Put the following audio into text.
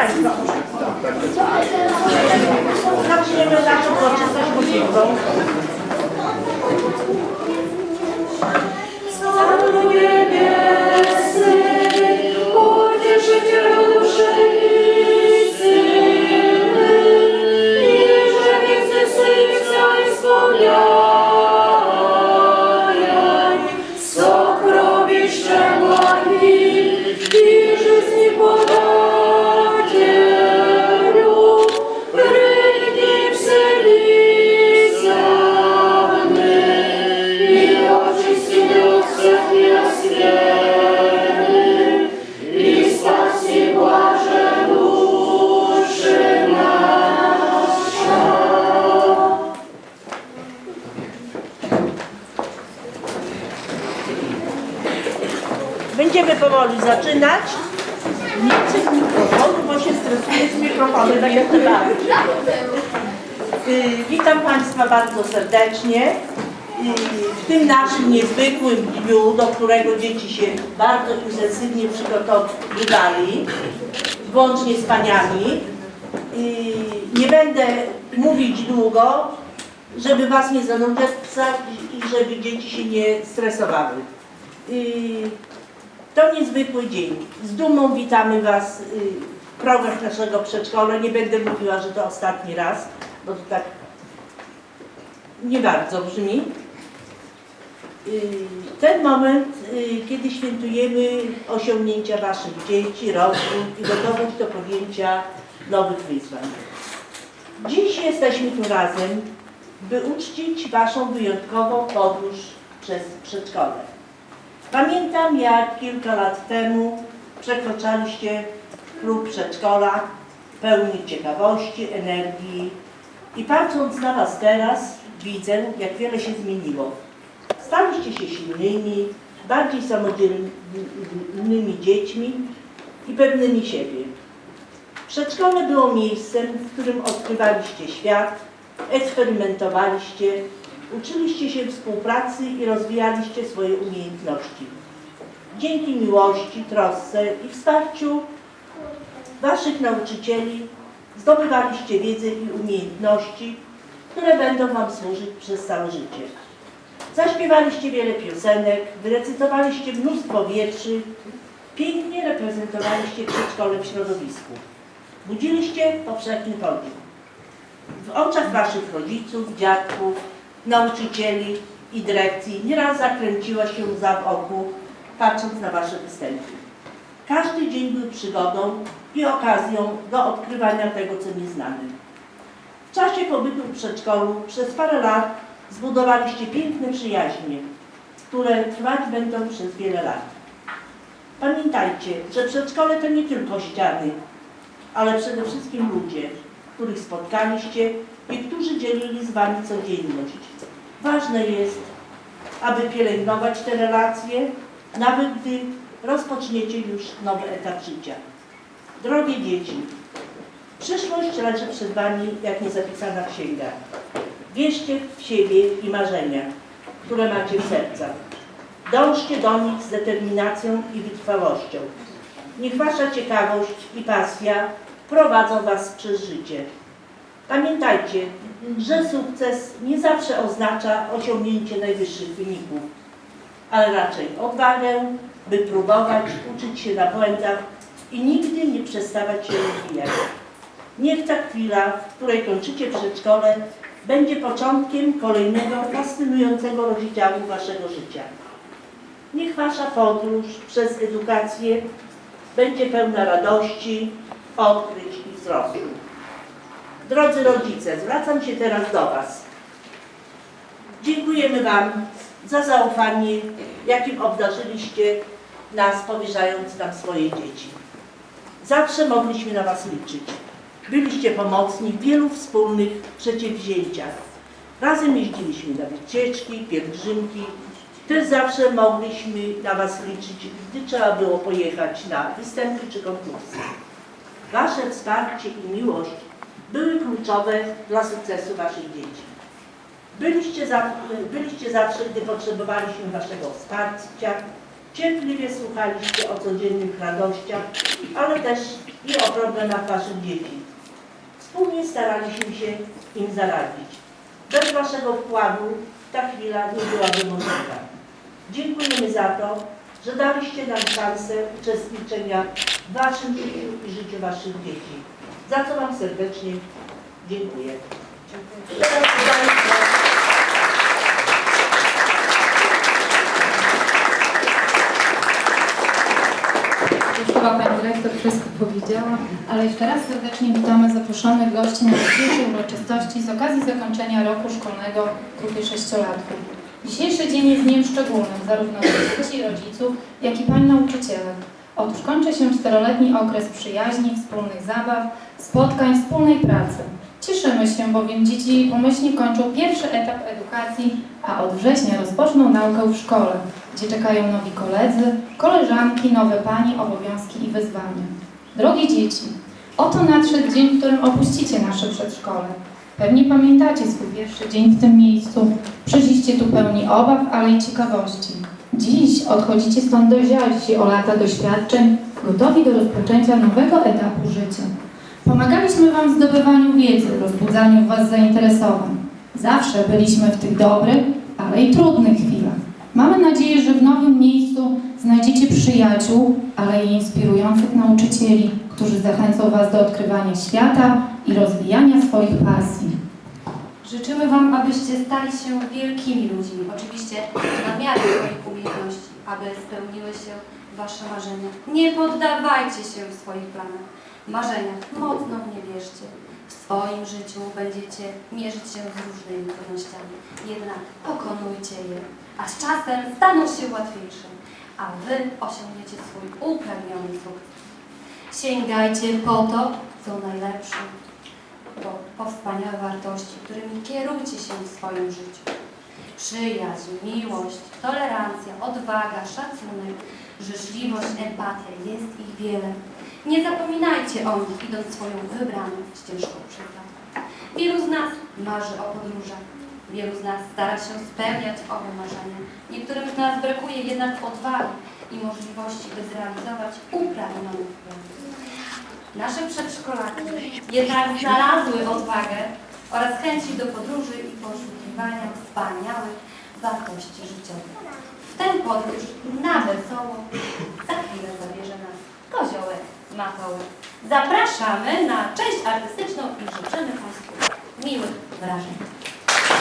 Państwa, Będziemy powoli zaczynać. Nie chcę mikrofonu, bo się stresuję z mikrofonem, tak jak Yy, Witam Państwa bardzo serdecznie yy, w tym naszym niezwykłym dniu, do którego dzieci się bardzo intensywnie przygotowywali, włącznie z paniami. Yy, Nie będę mówić długo, żeby Was nie zanudzać i żeby dzieci się nie stresowały. To niezwykły dzień. Z dumą witamy Was yy, w progach naszego przedszkola. Nie będę mówiła, że to ostatni raz, bo to tak nie bardzo brzmi. Yy, Ten moment, yy, kiedy świętujemy osiągnięcia Waszych dzieci, rozwój i gotowość do podjęcia nowych wyzwań. Dziś jesteśmy tu razem, by uczcić Waszą wyjątkową podróż przez przedszkole. Pamiętam, jak kilka lat temu przekroczaliście próg przedszkola pełni ciekawości, energii i patrząc na Was teraz, widzę, jak wiele się zmieniło. Staliście się silnymi, bardziej samodzielnymi dziećmi i pewnymi siebie. Przedszkole było miejscem, w którym odkrywaliście świat, eksperymentowaliście, uczyliście się współpracy i rozwijaliście swoje umiejętności. Dzięki miłości, trosce i wsparciu Waszych nauczycieli zdobywaliście wiedzę i umiejętności, które będą Wam służyć przez całe życie. Zaśpiewaliście wiele piosenek, wyrecytowaliście mnóstwo wierszy, pięknie reprezentowaliście przedszkole w środowisku. Budziliście powszechny podziw. W oczach Waszych rodziców, dziadków, nauczycieli i dyrekcji nieraz zakręciła się łza w oku, patrząc na Wasze występy. Każdy dzień był przygodą i okazją do odkrywania tego, co nieznane. W czasie pobytu w przedszkolu przez parę lat zbudowaliście piękne przyjaźnie, które trwać będą przez wiele lat. Pamiętajcie, że przedszkole to nie tylko ściany, ale przede wszystkim ludzie, których spotkaliście i którzy dzielili z Wami codzienność. Ważne jest, aby pielęgnować te relacje, nawet gdy rozpoczniecie już nowy etap życia. Drogie dzieci, przyszłość leży przed Wami jak niezapisana księga. Wierzcie w siebie i marzenia, które macie w sercach. Dążcie do nich z determinacją i wytrwałością. Niech Wasza ciekawość i pasja prowadzą Was przez życie. Pamiętajcie, że sukces nie zawsze oznacza osiągnięcie najwyższych wyników, ale raczej odwagę, by próbować, uczyć się na błędach i nigdy nie przestawać się rozwijać. Niech ta chwila, w której kończycie przedszkole, będzie początkiem kolejnego fascynującego rozdziału Waszego życia. Niech Wasza podróż przez edukację będzie pełna radości, odkryć i wzrostu. Drodzy rodzice, zwracam się teraz do Was. Dziękujemy Wam za zaufanie, jakim obdarzyliście nas, powierzając nam swoje dzieci. Zawsze mogliśmy na Was liczyć. Byliście pomocni w wielu wspólnych przedsięwzięciach. Razem jeździliśmy na wycieczki, pielgrzymki. Też zawsze mogliśmy na Was liczyć, gdy trzeba było pojechać na występy czy konkursy. Wasze wsparcie i miłość były kluczowe dla sukcesu Waszych dzieci. Byliście, za, byliście zawsze, gdy potrzebowaliśmy Waszego wsparcia Cierpliwie słuchaliście o codziennych radościach, ale też i o problemach Waszych dzieci. Wspólnie staraliśmy się im zaradzić. Bez Waszego wkładu ta chwila nie byłaby możliwa. Dziękujemy za to, że daliście nam szansę uczestniczenia w Waszym życiu i życiu Waszych dzieci. Za co Wam serdecznie dziękuję. Państwo Już chyba Pani Dyrektor wszystko powiedziała, ale jeszcze raz serdecznie witamy zaproszonych gości na dzisiejszej uroczystości z okazji zakończenia roku szkolnego grupy sześciolatków. Dzisiejszy dzień jest dniem szczególnym zarówno dla dzieci, rodziców, jak i Pań nauczycielek. Otóż kończy się czteroletni okres przyjaźni, wspólnych zabaw, spotkań, wspólnej pracy. Cieszymy się, bowiem dzieci pomyślnie kończą pierwszy etap edukacji, a od września rozpoczną naukę w szkole, gdzie czekają nowi koledzy, koleżanki, nowe pani, obowiązki i wyzwania. Drogie dzieci, oto nadszedł dzień, w którym opuścicie nasze przedszkole. Pewnie pamiętacie swój pierwszy dzień w tym miejscu. Przyszliście tu pełni obaw, ale i ciekawości. Dziś odchodzicie stąd dojrzalsi o lata doświadczeń, gotowi do rozpoczęcia nowego etapu życia. Pomagaliśmy Wam w zdobywaniu wiedzy, rozbudzaniu w Was zainteresowań. Zawsze byliśmy w tych dobrych, ale i trudnych chwilach. Mamy nadzieję, że w nowym miejscu znajdziecie przyjaciół, ale i inspirujących nauczycieli, którzy zachęcą Was do odkrywania świata i rozwijania swoich pasji. Życzymy Wam, abyście stali się wielkimi ludźmi, oczywiście na miarę swoich umiejętności, aby spełniły się Wasze marzenia. Nie poddawajcie się w swoich planach, marzeniach, mocno w nie wierzcie. W swoim życiu będziecie mierzyć się z różnymi trudnościami, jednak pokonujcie je, a z czasem staną się łatwiejsze, a Wy osiągniecie swój uprawniony sukces. Sięgajcie po to, co najlepsze, po, po wspaniałe wartości, którymi kierujcie się w swoim życiu. Przyjaźń, miłość, tolerancja, odwaga, szacunek, życzliwość, empatia, jest ich wiele. Nie zapominajcie o nich, idąc swoją wybraną ścieżką życia. Wielu z nas marzy o podróżach. Wielu z nas stara się spełniać owe marzenia. Niektórym z nas brakuje jednak odwagi i możliwości, by zrealizować upragnioną plan. Nasze przedszkolaki jednak znalazły odwagę oraz chęci do podróży i poszukiwania wspaniałych wartości życiowych. W tę podróż na wesoło za chwilę zabierze nas koziołek Matołek. Zapraszamy na część artystyczną i życzymy Państwu miłych wrażeń.